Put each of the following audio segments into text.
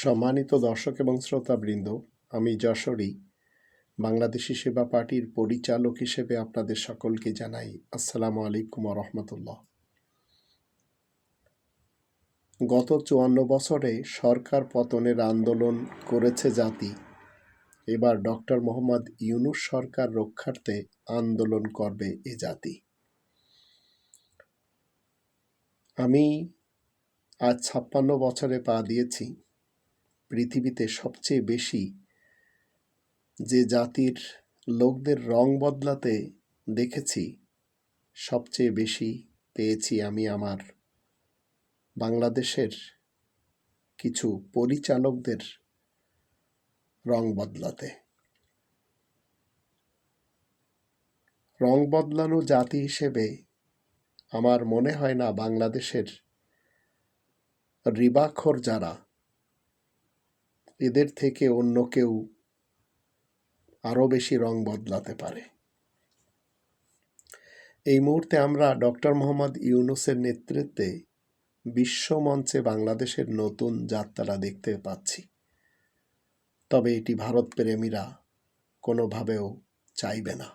সম্মানিত দর্শক এবং শ্রোতাবৃন্দ, আমি যশোরী, বাংলাদেশি সেবা পার্টির পরিচালক হিসেবে আপনাদের সকলকে জানাই আসসালামু আলাইকুম রহমতুল্লাহ। গত চুয়ান্ন বছরে সরকার পতনের আন্দোলন করেছে জাতি। এবার ডক্টর মোহাম্মদ ইউনুস সরকার রক্ষার্থে আন্দোলন করবে এ জাতি। আমি আজ ছাপ্পান্ন বছরে পা দিয়েছি। পৃথিবীতে সবচেয়ে বেশি যে জাতির লোকদের রং বদলাতে দেখেছি, সবচেয়ে বেশি পেয়েছি আমি আমার বাংলাদেশের কিছু পরিচালকদের রং বদলাতে। রং বদলানো জাতি হিসেবে আমার মনে হয় না বাংলাদেশের রিবাখর যারা এদের থেকে অন্য কেউ আরও বেশি রং বদলাতে পারে। এই মুহূর্তে আমরা ডক্টর মোহাম্মদ ইউনুসের নেতৃত্বে বিশ্বমঞ্চে বাংলাদেশের নতুন যাত্রা দেখতে পাচ্ছি। তবে এটি ভারত প্রেমীরা কোনোভাবেও চাইবে না।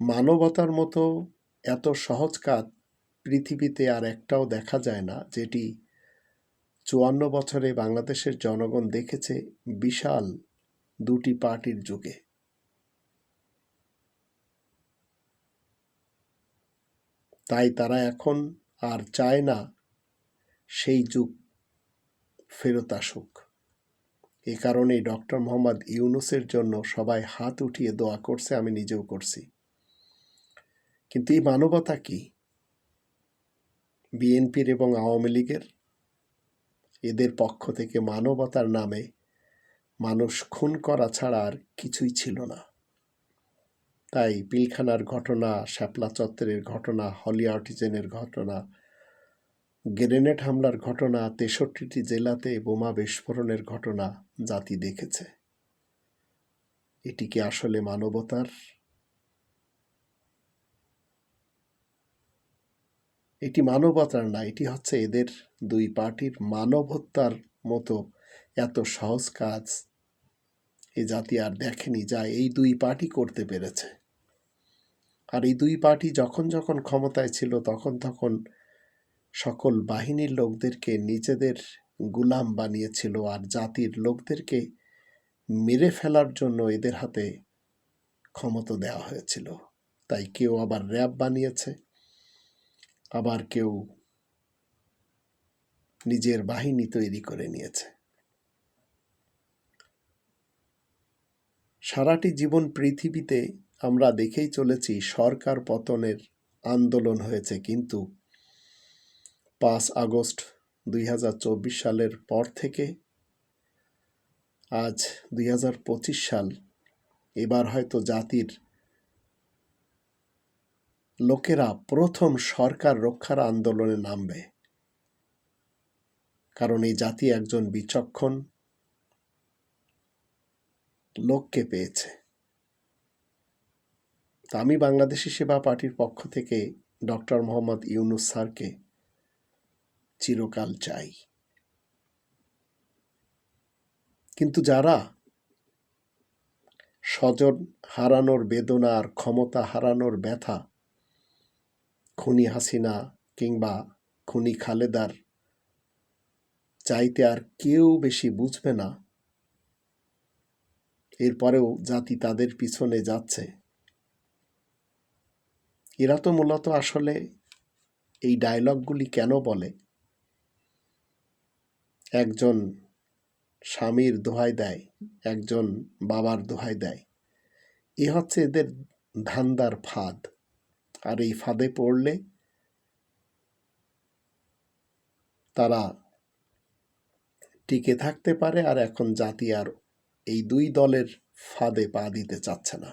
মানবতার মতো এত সহজ কাজ পৃথিবীতে আর একটাও দেখা যায় না, যেটি চুয়ান্ন বছরে বাংলাদেশের জনগণ দেখেছে বিশাল দুটি পার্টির যুগে। তাই তারা এখন আর চায় না সেই যুগ ফেরত আসুক। এ কারণেই ডক্টর মোহাম্মদ ইউনুসের জন্য সবাই হাত উঠিয়ে দোয়া করছে, আমি নিজেও করছি। কিন্তু এই মানবতা কি? বিএনপির এবং আওয়ামী লীগের। এদের পক্ষ থেকে মানবতার নামে মানুষ খুন করা ছাড়া আর কিছুই ছিল না। তাই পিলখানার ঘটনা, শ্যাপলা চত্বরের ঘটনা, হলি আর্টিজেনের ঘটনা, গ্রেনেড হামলার ঘটনা, তেষট্টিটি জেলাতে বোমা বিস্ফোরণের ঘটনা জাতি দেখেছে। এটি কি আসলে মানবতার এটি মানবতার না, এটি হচ্ছে এদের দুই পার্টির মানব হত্যার মতো এত সহজ কাজ এ জাতি আর দেখেনি যা এই দুই পার্টি করতে পেরেছে। আর এই দুই পার্টি যখন যখন ক্ষমতায় ছিল, তখন তখন সকল বাহিনীর লোকদেরকে নিজেদের গুলাম বানিয়েছিল আর জাতির লোকদেরকে মেরে ফেলার জন্য এদের হাতে ক্ষমতা দেওয়া হয়েছিল। তাই কেউ আবার র্যাব বানিয়েছে আবার কেউ নিজের বাহিনী তৈরি করে নিয়েছে। সারাটি জীবন পৃথিবীতে আমরা দেখেই চলেছি সরকার পতনের আন্দোলন হয়েছে, কিন্তু পাঁচ আগস্ট দুই হাজার চব্বিশ সালের পর থেকে আজ দুই হাজার পঁচিশ সাল, এবার হয়তো জাতির লোকেরা প্রথম সরকার রক্ষার আন্দোলনে নামবে। কারণ এই জাতি একজন বিচক্ষণ লোককে পেয়েছে। তা আমি বাংলাদেশি সেবা পার্টির পক্ষ থেকে ডক্টর মোহাম্মদ ইউনুস স্যারকে চিরকাল চাই। কিন্তু যারা স্বজন হারানোর বেদনা আর ক্ষমতা হারানোর ব্যথা খুনি হাসিনা কিংবা খুনি খালেদার চাইতে আর কেউ বেশি বুঝবে না। এরপরেও জাতি তাদের পিছনে যাচ্ছে। এরা তো মূলত আসলে এই ডায়লগগুলি কেন বলে? একজন স্বামীর দোহাই দেয়, একজন বাবার দোহাই দেয়। এ হচ্ছে এদের ধান্দার ফাঁদ। আর এই ফাঁদে পড়লে তারা টিকে থাকতে পারে আর এখন জাতি আর এই দুই দলের ফাঁদে পা দিতে চাচ্ছে না।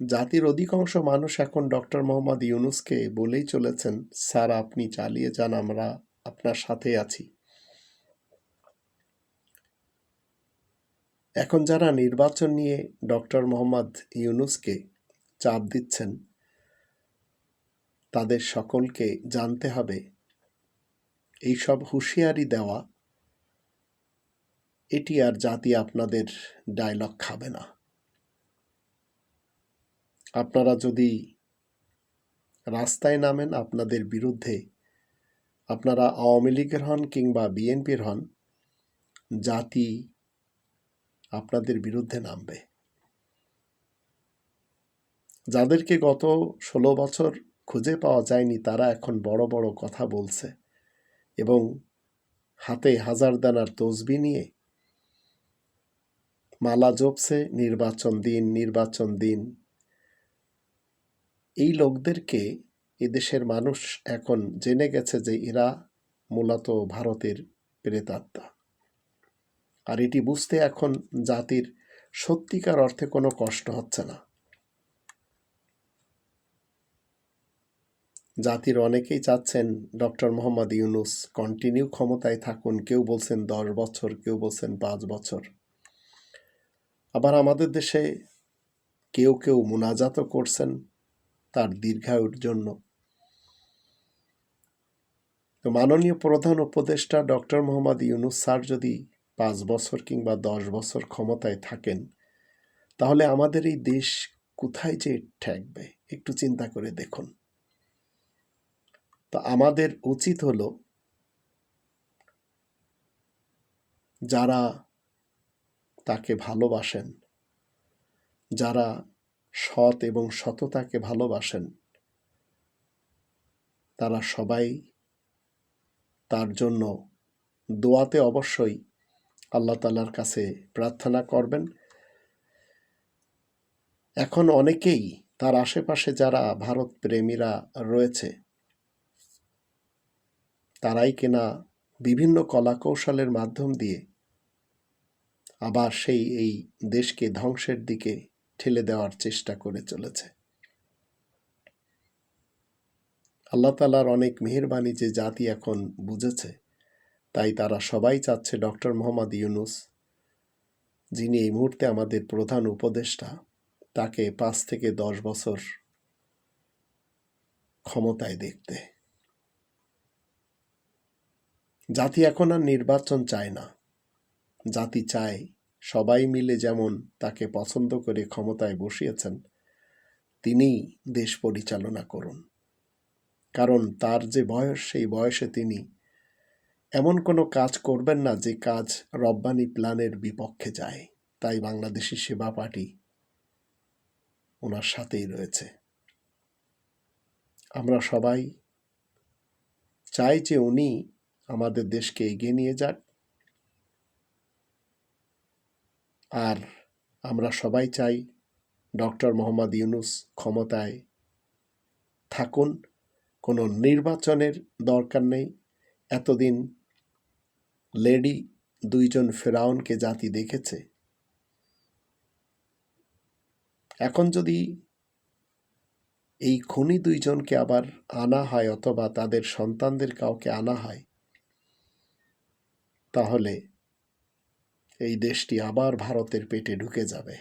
জাতির অধিকাংশ মানুষ এখন ডক্টর মোহাম্মদ ইউনুসকে বলেই চলেছেন, স্যার, আপনি চালিয়ে যান, আমরা আপনার সাথে আছি। এখন যারা নির্বাচন নিয়ে ডক্টর মোহাম্মদ ইউনুসকে চাপ দিচ্ছেন, তাদের সকলকে জানতে হবে, এইসব হুঁশিয়ারি দেওয়া, এটি আর জাতি আপনাদের ডায়লগ খাবে না। আপনারা যদি রাস্তায় নামেন আপনাদের বিরুদ্ধে, আপনারা আওয়ামী লীগের হন কিংবা বিএনপির হন, জাতি আপনাদের বিরুদ্ধে নামবে। যাদেরকে গত ষোলো বছর খুঁজে পাওয়া যায়নি, তারা এখন বড় বড় কথা বলছে এবং হাতে হাজার দানার তসবি নিয়ে মালা জপছে, নির্বাচন দিন নির্বাচন দিন। এই লোকদেরকে এদেশের মানুষ এখন জেনে গেছে যে এরা মূলত ভারতের প্রেতাত্মা। আর এটি বুঝতে এখন জাতির সত্যিকার অর্থে কোনো কষ্ট হচ্ছে না। জাতির অনেকেই চাচ্ছেন ডক্টর মোহাম্মদ ইউনুস কন্টিনিউ ক্ষমতায় থাকুন, কেউ বলছেন দশ বছর, কেউ বলছেন পাঁচ বছর। আবার আমাদের দেশে কেউ কেউ মোনাজাতও করছেন তার দীর্ঘায়ুর জন্য। তো মাননীয় প্রধান উপদেষ্টা ডক্টর মোহাম্মদ ইউনুস স্যার যদি পাঁচ বছর কিংবা দশ বছর ক্ষমতায় থাকেন, তাহলে আমাদের এই দেশ কোথায় যে ঠেকবে? একটু চিন্তা করে দেখুন। তো আমাদের উচিত হলো যারা তাকে ভালোবাসেন, যারা সৎ এবং সততাকে ভালোবাসেন, তারা সবাই তার জন্য দোয়াতে অবশ্যই আল্লাহ তালার কাছে প্রার্থনা করবেন। এখন অনেকেই তার আশেপাশে যারা ভারত প্রেমীরা রয়েছে, তারাই কিনা বিভিন্ন কলাকৌশলের মাধ্যম দিয়ে আবার সেই এই দেশকে ধ্বংসের দিকে ঠেলে দেওয়ার চেষ্টা করে চলেছে। আল্লাহ তালার অনেক মেহরবানি যে জাতি এখন বুঝেছে। তাই তারা সবাই চাচ্ছে ডক্টর মোহাম্মদ ইউনুস, যিনি এই মুহূর্তে আমাদের প্রধান উপদেষ্টা, তাকে পাঁচ থেকে দশ বছর ক্ষমতায় দেখতে। জাতি এখন আর নির্বাচন চায় না। জাতি চায় সবাই মিলে যেমন তাকে পছন্দ করে ক্ষমতায় বসিয়েছেন, তিনিই দেশ পরিচালনা করুন। কারণ তার যে বয়স, সেই বয়সে তিনি এমন কোনো কাজ করবেন না যে কাজ রব্বানি প্ল্যানের বিপক্ষে যায়। তাই বাংলাদেশি সেবা পার্টি ওনার সাথেই রয়েছে। আমরা সবাই চাই যে উনি আমাদের দেশকে এগিয়ে নিয়ে যাক। আর আমরা সবাই চাই ডক্টর মোহাম্মদ ইউনুস ক্ষমতায় থাকুন। কোনো নির্বাচনের দরকার নেই। এতদিন লেডি দুইজন ফেরাউনকে জাতি দেখেছে। এখন যদি এই খুনি দুইজনকে আবার আনা হয় অথবা তাদের সন্তানদের কাউকে আনা হয়, তাহলে এই দেশটি আবার ভারতের পেটে ঢুকে যাবে।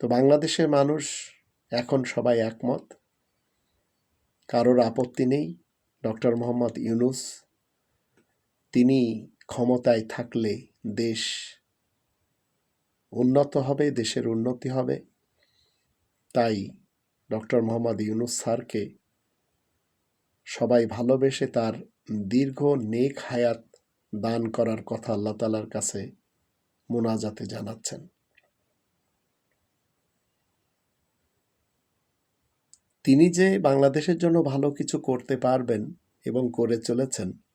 তো বাংলাদেশের মানুষ এখন সবাই একমত, কারোর আপত্তি নেই। ডক্টর মোহাম্মদ ইউনুস তিনি ক্ষমতায় থাকলে দেশ উন্নত হবে, দেশের উন্নতি হবে। তাই ডক্টর মোহাম্মদ ইউনুস স্যারকে সবাই ভালোবেসে তার দীর্ঘ নেক হায়াত দান করার কথা আল্লাহ তালার কাছে মোনাজাতে জানাচ্ছেন। তিনি যে বাংলাদেশের জন্য ভালো কিছু করতে পারবেন এবং করে চলেছেন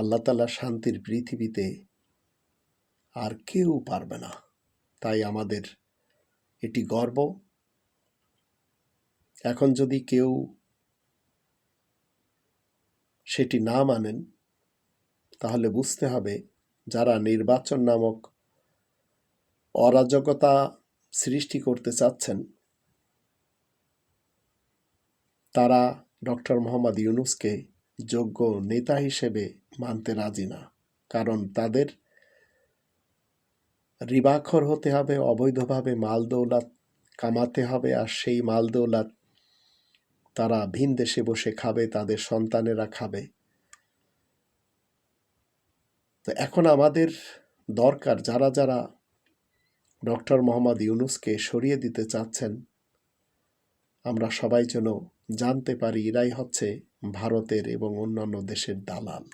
আল্লাহ তালা শান্তির পৃথিবীতে আর কেউ পারবে না। তাই আমাদের এটি গর্ব। এখন যদি কেউ সেটি না মানেন, তাহলে বুঝতে হবে যারা নির্বাচন নামক অরাজকতা সৃষ্টি করতে চাচ্ছেন, তারা ডক্টর মোহাম্মদ ইউনুসকে যোগ্য নেতা হিসেবে মানতে রাজি না। কারণ তাদের রিবাক্ষর হতে হবে, অবৈধভাবে মাল দৌলাত কামাতে হবে আর সেই মালদৌলাত তারা ভিন দেশে বসে খাবে, তাদের সন্তানেরা খাবে। তো এখন আমাদের দরকার যারা যারা ডক্টর মোহাম্মদ ইউনুসকে সরিয়ে দিতে চাচ্ছেন, আমরা সবাই যেন জানতে পারি, এরাই হচ্ছে ভারতের এবং অন্যান্য দেশের দালাল।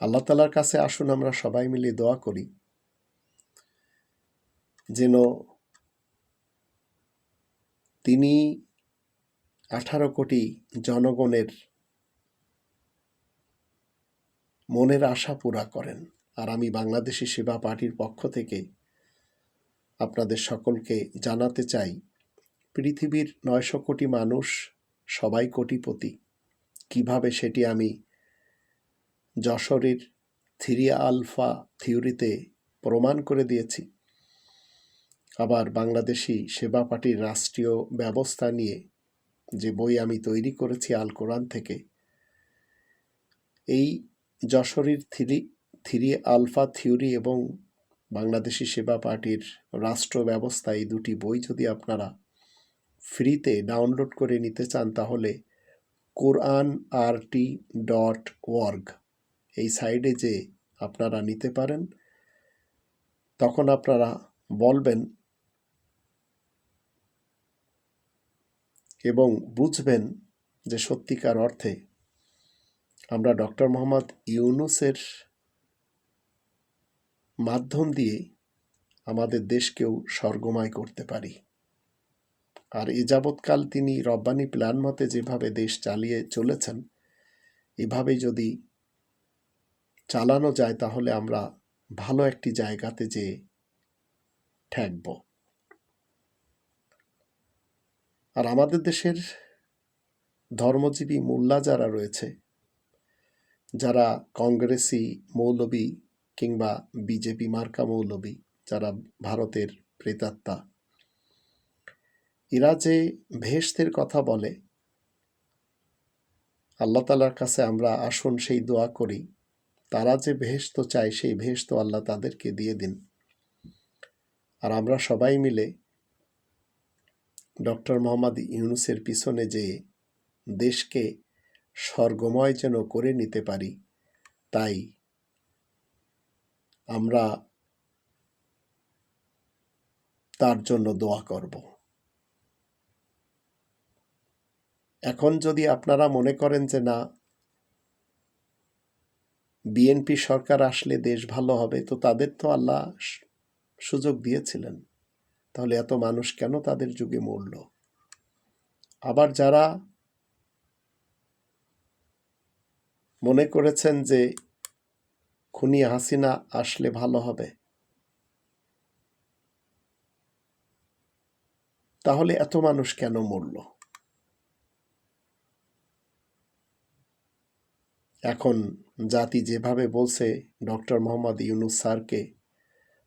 আল্লাহ তালার কাছে আসুন, আমরা সবাই মিলে দোয়া করি যেন তিনি আঠারো কোটি জনগণের মনের আশা পুরা করেন। আর আমি বাংলাদেশি সেবা পার্টির পক্ষ থেকে আপনাদের সকলকে জানাতে চাই পৃথিবীর নয়শো কোটি মানুষ সবাই কোটিপতি। কীভাবে সেটি আমি যশোরের থ্রি আলফা থিওরিতে প্রমাণ করে দিয়েছি? আবার বাংলাদেশি সেবা পার্টির রাষ্ট্রীয় ব্যবস্থা নিয়ে যে বই আমি তৈরি করেছি আল কোরআন থেকে, এই যশোরের থিরি থ্রি আলফা থিওরি এবং বাংলাদেশি সেবা পার্টির রাষ্ট্র ব্যবস্থা এই দুটি বই যদি আপনারা ফ্রিতে ডাউনলোড করে নিতে চান তাহলে কোরআন আরটি ডট ওয়ার্গ এই সাইডে যে আপনারা নিতে পারেন, তখন আপনারা বলবেন এবং বুঝবেন যে সত্যিকার অর্থে আমরা ডক্টর মোহাম্মদ ইউনুসের মাধ্যম দিয়ে আমাদের দেশকেও স্বর্গময় করতে পারি। আর এ যাবৎকাল তিনি রব্বানি প্ল্যান মতে যেভাবে দেশ চালিয়ে চলেছেন এভাবে যদি চালানো যায় তাহলে আমরা ভালো একটি জায়গাতে যে ঠেকব। আর আমাদের দেশের ধর্মজীবী মোল্লা যারা রয়েছে, যারা কংগ্রেসি মৌলবী কিংবা বিজেপি মার্কা মৌলবী, যারা ভারতের প্রেতাত্মা এরা যে ভেস্তের কথা বলে, আল্লাহ তালার কাছে আমরা আসুন সেই দোয়া করি। তারা যে ভেস্ত চায়, সেই ভেস্ত আল্লাহ তাদেরকে দিয়ে দিন। আর আমরা সবাই মিলে ডক্টর মোহাম্মদ ইউনুসের পিছনে যে দেশকে স্বর্গময় যেন করে নিতে পারি, তাই আমরা তার জন্য দোয়া করব। এখন যদি আপনারা মনে করেন যে না বিএনপি সরকার আসলে দেশ ভালো হবে, তো তাদের তো আল্লাহ সুযোগ দিয়েছিলেন। তাহলে এত মানুষ কেন তাদের যুগে মরল? আবার যারা মনে করেছেন যে খুনি হাসিনা আসলে ভালো হবে, তাহলে এত মানুষ কেন মরল? এখন জাতি যেভাবে বলছে, ডক্টর মোহাম্মদ ইউনুস স্যারকে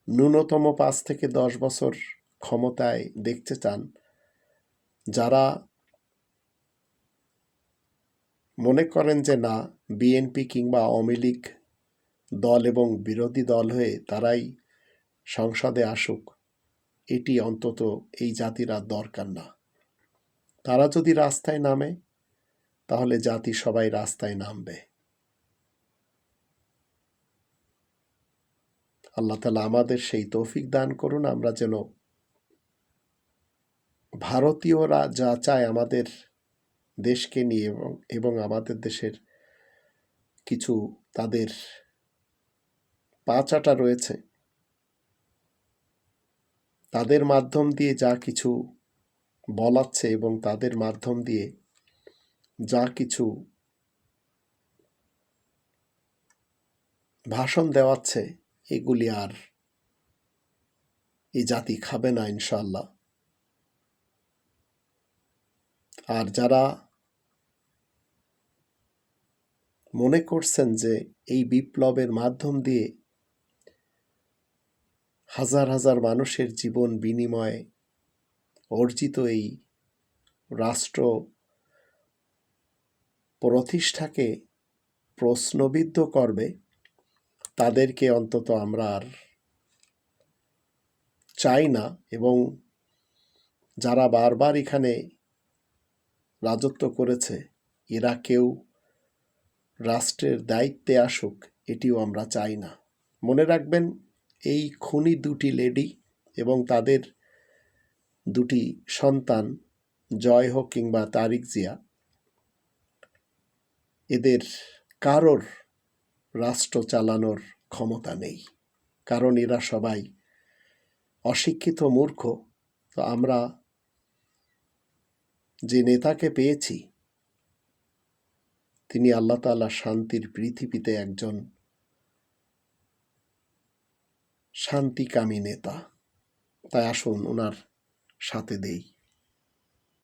ন্যূনতম পাঁচ থেকে দশ বছর ক্ষমতায় দেখতে চান, যারা মনে করেন যে না, বিএনপি কিংবা আওয়ামী লীগ দল এবং বিরোধী দল হয়ে তারাই সংসদে আসুক, এটি অন্তত এই জাতির দরকার না। তারা যদি রাস্তায় নামে, তাহলে জাতি সবাই রাস্তায় নামবে। আল্লাহ তালা আমাদের সেই তৌফিক দান করুন, আমরা যেন ভারতীয়রা যা চায় আমাদের দেশকে নিয়ে এবং এবং আমাদের দেশের কিছু তাদের পাঁচাটা রয়েছে, তাদের মাধ্যম দিয়ে যা কিছু বলাচ্ছে এবং তাদের মাধ্যম দিয়ে যা কিছু ভাষণ দেওয়াচ্ছে এগুলি আর এই জাতি খাবে না ইনশাল্লাহ আর যারা মনে করছেন যে এই বিপ্লবের মাধ্যম দিয়ে হাজার হাজার মানুষের জীবন বিনিময়ে অর্জিত এই রাষ্ট্র প্রতিষ্ঠাকে প্রশ্নবিদ্ধ করবে তাদেরকে অন্তত আমরা আর চাই না এবং যারা বারবার এখানে রাজত্ব করেছে, এরা কেউ রাষ্ট্রের দায়িত্বে আসুক, এটিও আমরা চাই না। মনে রাখবেন, এই খুনি দুটি লেডি এবং তাদের দুটি সন্তান, জয় হোক কিংবা তারিক জিয়া, এদের কারোর রাষ্ট্র চালানোর ক্ষমতা নেই। কারণ এরা সবাই অশিক্ষিত মূর্খ। তো আমরা যে নেতাকে পেয়েছি, তিনি আল্লাহ তাআলা শান্তির পৃথিবীতে একজন শান্তিকামী নেতা। তাই আসুন ওনার সাথে দেই।